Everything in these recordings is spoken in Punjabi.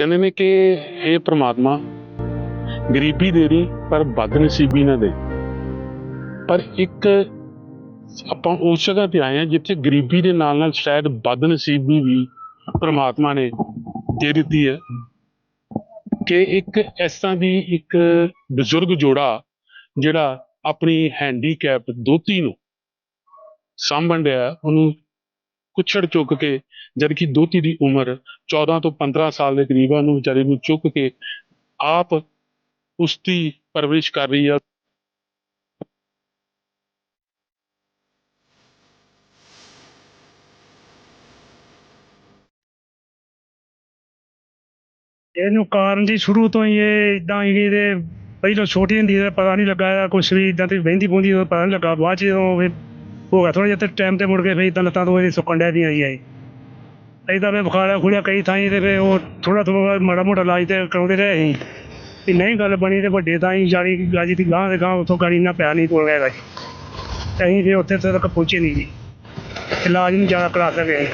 ਕਹਿੰਦੇ ਨੇ ਕਿ ਇਹ ਪ੍ਰਮਾਤਮਾ ਗਰੀਬੀ ਦੇ ਰਹੀ ਪਰ ਬਦਨਸੀਬੀ ਨਾ ਦੇ। ਪਰ ਇੱਕ ਆਪਾਂ ਉਸ ਜਗ੍ਹਾ ਤੇ ਆਏ ਹਾਂ ਜਿੱਥੇ ਗਰੀਬੀ ਦੇ ਨਾਲ ਨਾਲ ਸ਼ਾਇਦ ਬਦਨਸੀਬੀ ਵੀ ਪ੍ਰਮਾਤਮਾ ਨੇ ਦੇ ਦਿੱਤੀ ਹੈ ਕਿ ਇੱਕ ਇਸ ਤਰ੍ਹਾਂ ਦੀ ਇੱਕ ਬਜ਼ੁਰਗ ਜੋੜਾ ਜਿਹੜਾ ਆਪਣੀ ਹੈਂਡੀਕੈਪ ਦੋਤੀ ਨੂੰ ਸਾਂਭਣ ਰਿਹਾ ਉਹਨੂੰ ਕੁੱਛੜ ਚੁੱਕ ਕੇ ਜਦਕਿ ਦੋਤੀ ਦੀ ਉਮਰ 14 ਤੋਂ 15 ਸਾਲ ਦੇ ਕਰੀਬ ਨੂੰ ਵਿਚਾਰੇ ਨੂੰ ਚੁੱਕ ਕੇ ਆਪ ਉਸ ਦੀ ਪਰਵਰਿਸ਼ ਕਰ ਰਹੀ ਆ। ਇਹਨੂੰ ਕਾਰਨ ਜੀ ਸ਼ੁਰੂ ਤੋਂ ਹੀ ਇਹ ਇਦਾਂ ਹੀ ਇਹਦੇ ਪਹਿਲਾਂ ਛੋਟੀ ਹੁੰਦੀ ਦਾ ਪਤਾ ਨਹੀਂ ਲੱਗਾ ਇਹਦਾ ਕੁਛ ਵੀ ਇਦਾਂ ਤੇ ਵਹਿੰਦੀ ਬੁੰਦੀ ਦਾ ਪਤਾ ਨਹੀਂ ਲੱਗਾ। ਬਾਅਦ ਚ ਜਦੋਂ ਹੋ ਗਿਆ ਥੋੜਾ ਜਿਹਾ ਤੇ ਟਾਈਮ ਤੇ ਮੁੜ ਕੇ ਫੇਰ ਇਦਾਂ ਲੱਤਾਂ ਤੋਂ ਇਹਦੀ ਸੁੱਕਣ ਡੈ ਦੀਆਂ ਆਈ। ਇਦਾਂ ਮੈਂ ਬੁਖਾਰ ਖੁੜਿਆ ਕਈ ਥਾਈਂ ਤੇ ਫੇਰ ਉਹ ਥੋੜਾ ਥੋੜਾ ਮਾੜਾ ਮੋਟਾ ਇਲਾਜ ਤੇ ਕਰਾਉਂਦੇ ਰਹੇ ਸੀ ਵੀ ਨਹੀਂ ਗੱਲ ਬਣੀ ਤੇ ਵੱਡੇ ਤਾਂ ਹੀ ਜਾਣੀ ਗਾਜੀ ਦੀ ਗਾਂ ਦੇ ਗਾਂ ਉਥੋਂ ਗਾੜੀ ਨਾ ਪਿਆ ਨਹੀਂ ਕੋਲ ਹੈਗਾ ਜੀ। ਤੇ ਅਸੀਂ ਫਿਰ ਉੱਥੇ ਤੱਕ ਪਹੁੰਚੇ ਨਹੀਂ ਜੀ। ਇਲਾਜ ਨਹੀਂ ਜ਼ਿਆਦਾ ਕਰਾ ਸਕੇ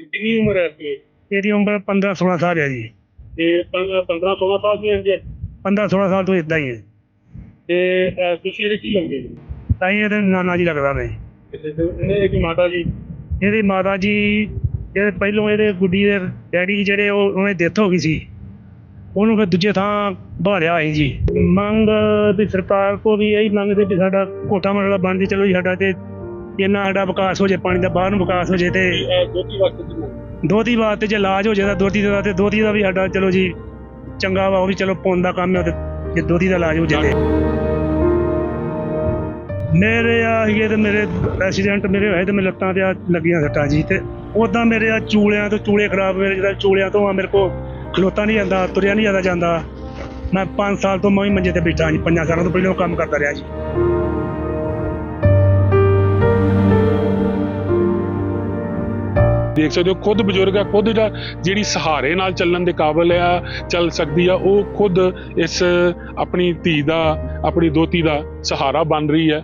ਕਿੰਨੀ ਉਮਰ ਹੈ ਤੇ ਇਹਦੀ ਉਮਰ 15 16 ਸਾਲ ਹੈ ਜੀ। 15 16 ਸਾਲ ਦੀ ਹੈ 15 16 ਸਾਲ ਤੋਂ ਇਦਾਂ ਹੀ ਹੈ ਤੇ ਅਹ, ਤੁਸੀਂ ਇਹਦੇ ਕੀ ਲੰਗੇ ਤਾਂ ਹੀ ਇਹਦੇ ਨਾਨਾ ਜੀ ਲੱਗਦਾ ਨੇ। ਇਹਨੇ ਕੀ ਮਾਤਾ ਜੀ? ਇਹਦੀ ਮਾਤਾ ਜੀ ਜਿਹੜੇ ਪਹਿਲੋਂ ਇਹਦੇ ਗੁੱਡੀ ਦੇ ਡੈਡੀ ਜਿਹੜੇ ਉਹ ਉਹਨੇ ਡੈਥ ਹੋ ਗਈ ਸੀ। ਉਹਨੂੰ ਫਿਰ ਦੂਜੇ ਥਾਂ ਭਾਲਿਆ ਸੀ ਜੀ। ਮੰਗ ਵੀ ਸਰਕਾਰ ਕੋ ਵੀ ਇਹੀ ਮੰਗਦੇ ਵੀ ਸਾਡਾ ਕੋਟਾ ਮਰਲਾ ਬੰਦ ਹੀ ਚਲੋ ਜੀ ਸਾਡਾ ਤੇ ਇੰਨਾ ਸਾਡਾ ਵਿਕਾਸ ਹੋ ਜੇ ਪਾਣੀ ਦਾ ਬਾਹਰ ਨੂੰ ਵਿਕਾਸ ਹੋ ਜੇ ਤੇ ਦੋਤੀ ਵਕਤ ਕਿੰਨਾ ਦੋਤੀ ਬਾਤ ਤੇ ਜੇ ਇਲਾਜ ਹੋ ਜਾਏ ਤਾਂ ਦੋਤੀ ਦਾ ਤੇ ਦੋਤੀ ਦਾ ਵੀ ਸਾਡਾ ਚਲੋ ਜੀ ਚੰਗਾ ਵਾ ਉਹ ਵੀ ਚਲੋ ਪੁੰਨ ਦਾ ਕੰਮ ਹੈ ਤੇ ਜੇ ਦੋਤੀ ਦਾ ਇਲਾਜ ਹੋ ਜਾਏ ਮੇਰੇ ਆ ਇਹ ਤੇ ਮੇਰੇ ਐਕਸੀਡੈਂਟ ਮੇਰੇ ਹੋਏ ਤੇ ਮੇਰੇ ਲੱਤਾਂ ਤੇ ਆ ਲੱਗੀਆਂ ਸੱਟਾਂ ਜੀ ਤੇ ਉਦਾਂ ਮੇਰੇ ਆ ਚੂਲਿਆਂ ਤੋਂ ਚੂਲੇ ਖਰਾਬ ਮੇਰੇ ਜਿਹੜਾ ਚੂਲਿਆਂ ਤੋਂ ਆ ਮੇਰੇ ਕੋ ਖਲੋਤਾ ਨਹੀਂ ਜਾਂਦਾ, ਤੁਰਿਆ ਨਹੀਂ ਜਾਂਦਾ ਜਾਂਦਾ। ਮੈਂ 5 ਸਾਲ ਤੋਂ ਮੈਂ ਹੀ ਮੰਜੇ ਤੇ ਬੈਠਾ ਜੀ, ਪੰਜਾਂ ਸਾਲਾਂ ਤੋਂ ਪਹਿਲਾਂ ਕੰਮ ਕਰਦਾ ਰਿਹਾ ਜੀ। ਦੇਖ ਸਕਦੇ ਹੋ, ਖੁਦ ਬਜ਼ੁਰਗ ਆ, ਖੁਦ ਦਾ ਜਿਹੜੀ ਸਹਾਰੇ ਨਾਲ ਚੱਲਣ ਦੇ ਕਾਬਿਲ ਆ, ਚੱਲ ਸਕਦੀ ਆ, ਉਹ ਖੁਦ ਇਸ ਆਪਣੀ ਧੀ ਦਾ, ਆਪਣੀ ਦੋਤੀ ਦਾ ਸਹਾਰਾ ਬਣ ਰਹੀ ਹੈ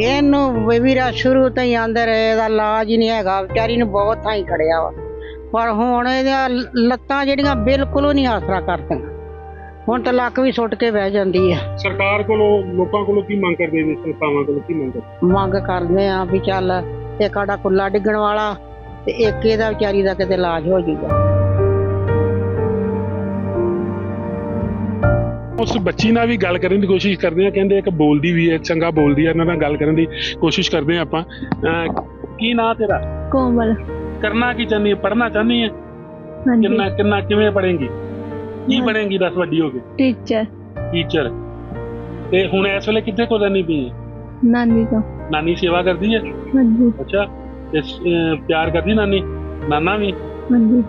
ਇਹਨੂੰ ਵੀਰਾ ਸ਼ੁਰੂ ਤੋਂ ਹੀ ਆਂਦੇ ਇਹਦਾ ਲਾਜ ਹੀ ਨਹੀਂ ਹੈਗਾ, ਵਿਚਾਰੀ ਨੂੰ ਬਹੁਤ ਥਾਂ ਹੀ ਖੜਿਆ ਵਾ। ਪਰ ਹੁਣ ਇਹਦੀਆਂ ਲੱਤਾਂ ਜਿਹੜੀਆਂ ਬਿਲਕੁਲ ਨਹੀਂ ਆਸਰਾ ਕਰਦੀਆਂ। ਹੁਣ ਤਾਂ ਲੱਕ ਵੀ ਸੁੱਟ ਕੇ ਬਹਿ ਜਾਂਦੀ ਆ। ਸਰਕਾਰ ਕੋਲੋਂ ਲੋਕਾਂ ਕੋਲੋਂ ਕੀ ਮੰਗ ਕਰਦੇ ਨੇ? ਸੰਸਥਾਵਾਂ ਕੋਲੋਂ ਕੀ ਮੰਗ ਕਰਦੇ? ਮੰਗ ਕਰਦੇ ਆ ਵੀ ਚੱਲ ਇੱਕ ਸਾਡਾ ਕੁੱਲਾ ਡਿੱਗਣ ਵਾਲਾ ਤੇ ਇੱਕ ਇਹਦਾ ਵਿਚਾਰੀ ਦਾ ਕਿਤੇ ਇਲਾਜ ਹੋ ਜਾਊਗਾ। ਉਸ ਬੱਚੀ ਨਾਲ ਵੀ ਗੱਲ ਕਰਨ ਦੀ ਕੋਸ਼ਿਸ਼ ਕਰਦੇ ਆ। ਕਹਿੰਦੇ ਇੱਕ ਬੋਲਦੀ ਵੀ ਹੈ ਚੰਗਾ ਬੋਲਦੀ ਹੈ ਇਹਨਾਂ ਨਾਲ ਗੱਲ ਕਰਨ ਦੀ ਕੋਸ਼ਿਸ਼ ਕਰਦੇ ਆ ਆਪਾਂ। ਕੀ ਨਾਂ ਤੇਰਾ? ਕੋਮਲ। ਕਰਨਾ ਕੀ ਚਾਹੁੰਦੀ ਹੈ ਪੜ੍ਹਨਾ ਚਾਹੁੰਦੀ ਹੈ ਕਿੰਨਾ ਕਿੰਨਾ ਕਿਵੇਂ ਪੜ੍ਹੇਂਗੀ? ਕੀ ਬਣੇਗੀ ਦੱਸ ਵੱਡੀ ਹੋ ਕੇ? ਟੀਚਰ ਟੀਚਰ ਤੇ ਹੁਣ ਇਸ ਵੇਲੇ ਕਿੱਥੇ ਕੋ ਰਹਿਣੀ ਪਈ ਹੈ? ਨਾਨੀ ਤੋਂ। ਨਾਨੀ ਸੇਵਾ ਕਰਦੀ ਹੈ? ਹਾਂਜੀ। ਅੱਛਾ। ਤੇ ਸ- ਅਹ ਪਿਆਰ ਕਰਦੀ ਨਾਨੀ? ਨਾਨਾ ਵੀ? ਹਾਂਜੀ।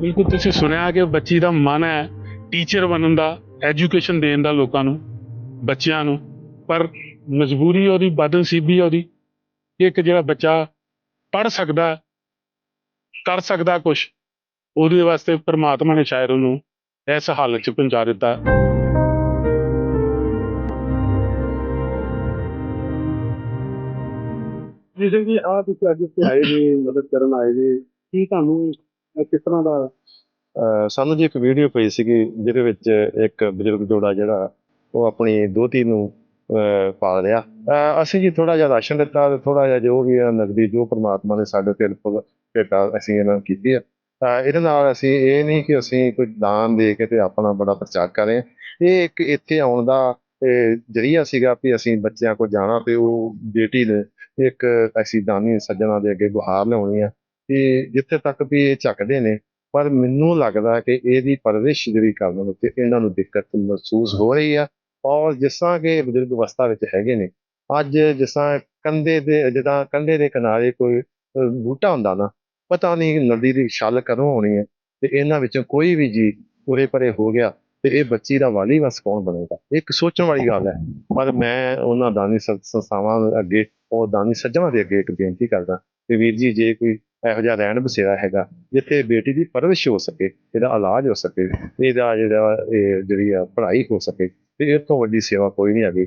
ਬਿਲਕੁਲ ਤੁਸੀਂ ਸੁਣਿਆ ਕਿ ਬੱਚੀ ਦਾ ਮਨ ਹੈ ਟੀਚਰ ਬਣਨ ਦਾ ਐਜੂਕੇਸ਼ਨ ਦੇਣ ਦਾ ਲੋਕਾਂ ਨੂੰ ਬੱਚਿਆਂ ਨੂੰ। ਪਰ ਮਜਬੂਰੀ ਉਹਦੀ ਬਦਨਸੀਬੀ ਉਹਦੀ ਕਿ ਇੱਕ ਜਿਹੜਾ ਬੱਚਾ ਪੜ ਸਕਦਾ ਕਰ ਸਕਦਾ ਕੁਝ ਉਹਦੇ ਵਾਸਤੇ ਪ੍ਰਮਾਤਮਾ ਨੇ ਸ਼ਾਇਦ ਉਹਨੂੰ ਇਸ ਹਾਲਤ 'ਚ ਪਹੁੰਚਾ ਦਿੱਤਾ। ਜਿਵੇਂ ਕਿ ਆ ਤੁਸੀਂ ਅੱਜ ਇੱਥੇ ਆਏ ਜੀ ਮਦਦ ਕਰਨ ਆਏ ਜੀ। ਕੀ ਤੁਹਾਨੂੰ ਕਿਸ ਤਰ੍ਹਾਂ ਦਾ ਅਹ ਸਾਨੂੰ ਜੀ ਇੱਕ ਵੀਡੀਓ ਪਈ ਸੀਗੀ ਜਿਹਦੇ ਵਿੱਚ ਇੱਕ ਬਜ਼ੁਰਗ ਜੋੜਾ ਜਿਹੜਾ ਉਹ ਆਪਣੀ ਦੋਤੀ ਨੂੰ ਅਹ ਪਾਲ ਰਿਹਾ ਅਸੀਂ ਜੀ ਥੋੜਾ ਜਿਹਾ ਰਾਸ਼ਨ ਦਿੱਤਾ ਤੇ ਥੋੜਾ ਜਿਹਾ ਜੋ ਵੀ ਹੈ ਨਗਦੀ ਜੋ ਪ੍ਰਮਾਤਮਾ ਨੇ ਸਾਡੇ ਤੇ ਭੇਟਾ, ਅਸੀਂ ਇਹਨਾਂ ਨੂੰ ਕੀਤੀ ਹੈ। ਇਹਦੇ ਨਾਲ ਅਸੀਂ ਇਹ ਨਹੀਂ ਕਿ ਅਸੀਂ ਕੋਈ ਦਾਨ ਦੇ ਕੇ ਤੇ ਆਪਣਾ ਬੜਾ ਪ੍ਰਚਾਰ ਕਰ ਰਹੇ ਹਾਂ। ਇਹ ਇੱਕ ਇੱਥੇ ਆਉਣ ਦਾ ਜਰੀਆ ਸੀਗਾ ਵੀ ਅਸੀਂ ਬੱਚਿਆਂ ਕੋਲ ਜਾਣਾ ਤੇ ਉਹ ਬੇਟੀ ਨੇ ਇੱਕ ਅਸੀਂ ਦਾਨੀ ਸੱਜਣਾ ਦੇ ਅੱਗੇ ਗੁਹਾਰ ਲਿਆਉਣੀ ਆ ਕਿ ਜਿੱਥੇ ਤੱਕ ਵੀ ਇਹ ਚੱਕਦੇ ਨੇ, ਪਰ ਮੈਨੂੰ ਲੱਗਦਾ ਕਿ ਇਹਦੀ ਪਰਵਰਿਸ਼ ਜਿਹੜੀ ਕਰਨ ਉੱਤੇ ਇਹਨਾਂ ਨੂੰ ਦਿੱਕਤ ਮਹਿਸੂਸ ਹੋ ਰਹੀ ਆ। ਔਰ ਜਿਸ ਤਰ੍ਹਾਂ ਕਿ ਬਜ਼ੁਰਗ ਅਵਸਥਾ ਵਿੱਚ ਹੈਗੇ ਨੇ, ਅੱਜ ਜਿਸ ਤਰ੍ਹਾਂ ਕੰਧੇ ਦੇ, ਜਿੱਦਾਂ ਕੰਧੇ ਦੇ ਕਿਨਾਰੇ ਕੋਈ ਬੂਟਾ ਹੁੰਦਾ ਨਾ, ਪਤਾ ਨਹੀਂ ਨਦੀ ਦੀ ਛੱਲ ਕਦੋਂ ਹੋਣੀ ਹੈ ਤੇ ਇਹਨਾਂ ਵਿੱਚੋਂ ਕੋਈ ਵੀ ਜੀ ਉਰੇ ਪਰੇ ਹੋ ਗਿਆ ਤੇ ਇਹ ਬੱਚੀ ਦਾ ਵਾਲੀ ਵਸ ਕੌਣ ਬਣੇਗਾ? ਇਹ ਇੱਕ ਸੋਚਣ ਵਾਲੀ ਗੱਲ ਹੈ। ਪਰ ਮੈਂ ਉਹਨਾਂ ਦਾਨੀ ਸੰਸ- ਸੰਸਥਾਵਾਂ ਅੱਗੇ, ਉਹ ਦਾਨੀ ਸੱਜਣਾ ਦੇ ਅੱਗੇ ਇੱਕ ਬੇਨਤੀ ਕਰਦਾ ਕਿ ਵੀਰ ਜੀ, ਜੇ ਕੋਈ ਇਹੋ ਜਿਹਾ ਰਹਿਣ ਬਸੇਰਾ ਹੈਗਾ, ਜਿੱਥੇ ਬੇਟੀ ਦੀ ਪਰਵਰਿਸ਼ ਹੋ ਸਕੇ, ਇਹਦਾ ਇਲਾਜ ਹੋ ਸਕੇ, ਇਹਦਾ ਜਿਹੜਾ, ਇਹ ਜਿਹੜੀ ਆ ਪੜ੍ਹਾਈ ਹੋ ਸਕੇ ਤੇ ਇਸ ਤੋਂ ਵੱਡੀ ਸੇਵਾ ਕੋਈ ਨਹੀਂ ਹੈਗੀ।